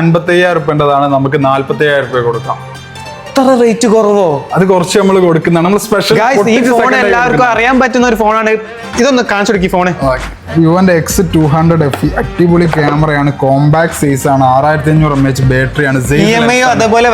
അൻപത്തി അയ്യായിരം റുപ്യന്റെതാണ് നമുക്ക് നാൽപ്പത്തി അയ്യായിരം റുപ്യ കൊടുക്കാം. ഇത്ര റേറ്റ് കുറവോ? അത് കുറച്ച് നമ്മൾ കൊടുക്കുന്നതാണ്. നമ്മൾ സ്പെഷ്യൽ ഈ ഫോൺ എല്ലാവർക്കും അറിയാൻ പറ്റുന്ന ഒരു ഫോണാണ് ഇതൊന്ന് കാണിച്ചു കൊടുക്കി ഫോണ് വിവോന്റെ എക്സ് ടു ഹൺഡ്രഡ് എഫ് അടിപൊളി ക്യാമറയാണ് കോമ്പാക്ട് സൈസ് ആണ്. ആറായിരത്തി അഞ്ഞൂറ് എം എച്ച് ബാറ്ററി ആണ്. എം ഐ അതേപോലെ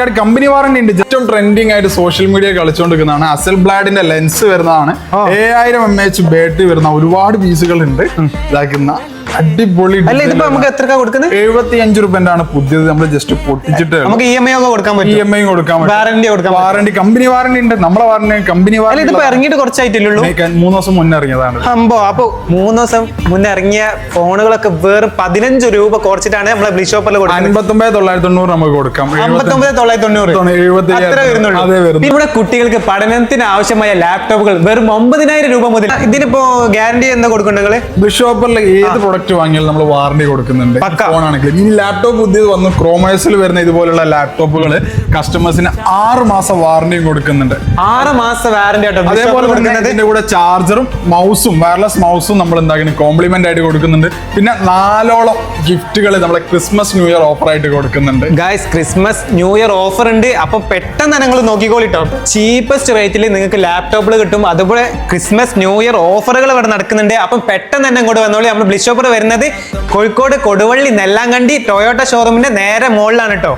കാര്യം കമ്പനി വാറന്റി ഉണ്ട്. ഏറ്റവും ട്രെൻഡിങ് ആയിട്ട് സോഷ്യൽ മീഡിയ കളിച്ചുകൊണ്ടിരിക്കുന്നതാണ് അസൽ ബ്ലാഡിന്റെ ലെൻസ് വരുന്നതാണ്. ഏഴായിരം എം എച്ച് ബാറ്ററി വരുന്ന ഒരുപാട് പീസുകൾ ഉണ്ട് ഇതാക്കുന്ന അടിപൊളി അല്ല ഇതിപ്പോ നമുക്ക് എത്ര കൊടുക്കുന്നത് എഴുപത്തി അഞ്ച് ആണ് പുതിയത്. നമ്മൾ ജസ്റ്റ് പൊട്ടിച്ചിട്ട് നമുക്ക് ഇ എം ഐ ഒക്കെ കൊടുക്കാൻ ഇ പറ്റും എം ഐ കൊടുക്കാൻ വാറന്റി കൊടുക്കാം വാറണ്ടി കമ്പനി വാറണ്ടി ഉണ്ട്. നമ്മളെ വാറണ്ടി കമ്പനി വാറണ്ടി ഇതിപ്പോ ഇറങ്ങിയിട്ട് കുറച്ചായിട്ടില്ലുള്ളൂ മൂന്ന് ദിവസം മുന്നേ ഇറങ്ങിയതാണ്. അമ്പോ അപ്പൊ മൂന്ന് ദിവസം മുന്നേ ഇറങ്ങിയ ഫോണുകളൊക്കെ വെറും പതിനഞ്ച് രൂപ കുറച്ചിട്ടാണ് നമ്മളെ ബ്ലിഷോപ്പറിൽ കൊടുക്കുന്നത്? അൻപത്തൊമ്പത് തൊള്ളായിരത്തി തൊണ്ണൂറ് നമുക്ക് കൊടുക്കാം. അമ്പത്തൊമ്പത് തൊള്ളായിരത്തി തൊണ്ണൂറ് എഴുപത്തി അത്ര വരുന്നുള്ളൂ. വരുന്നു ഇവിടെ കുട്ടികൾക്ക് പഠനത്തിന് ആവശ്യമായ ലാപ്ടോപ്പുകൾ വെറും ഒമ്പതിനായിരം രൂപ മുതൽ ഇതിനിപ്പോ ഗ്യാരണ്ടി എന്താ കൊടുക്കണ്ടെങ്കിൽ നിങ്ങൾ? ഷോപ്പിൽ ഏത് പ്രൊഡക്റ്റ് വാങ്ങിയാലും നമ്മൾ വാറണ്ടി കൊടുക്കുന്നുണ്ട്. ഫോൺ ഫോണാണെങ്കിലും ഈ ലാപ്ടോപ്പ് പുതിയത് വന്ന് ക്രോമേഴ്സിൽ വരുന്ന ഇതുപോലുള്ള ലാപ്ടോപ്പുകൾ കസ്റ്റമേഴ്സിന് ആറ് മാസം വാറണ്ടിയും കൊടുക്കുന്നുണ്ട്. ആറ് മാസം വാറണ്ടി ആട്ടോ. അതേപോലെ തന്നെ ഇതിന്റെ കൂടെ ചാർജറും മൗസും വയർലെസ് മൗസും നമ്മൾ എന്താക്കി കോംപ്ലിമെന്റ് ആയിട്ട് കൊടുക്കുന്നുണ്ട്. പിന്നെ നാലോളം ഗിഫ്റ്റുകൾ നമ്മളെ ക്രിസ്മസ് ന്യൂ ഇയർ ഓഫർ ആയിട്ട് കൊടുക്കുന്നുണ്ട്. Guys Christmas new year offer ഉണ്ട്. അപ്പൊ പെട്ടെന്ന് നിങ്ങൾ നോക്കിക്കോളിട്ടോ. ചീപ്പസ്റ്റ് റേറ്റിൽ നിങ്ങൾക്ക് ലാപ്ടോപ്പുകൾ കിട്ടും. അതുപോലെ ക്രിസ്മസ് ന്യൂ ഇയർ ഓഫറുകൾ ഇവിടെ നടക്കുന്നുണ്ട്. അപ്പം പെട്ടെന്ന് തന്നെ ഇങ്ങോട്ട് വന്നോളി. നമ്മൾ ബ്ലിഷോപ്പർ വരുന്നത് കോഴിക്കോട് കൊടുവള്ളി നെല്ലാങ്കണ്ടി ടൊയോട്ട ഷോറൂമിന്റെ നേരെ മുകളിലാണ് കേട്ടോ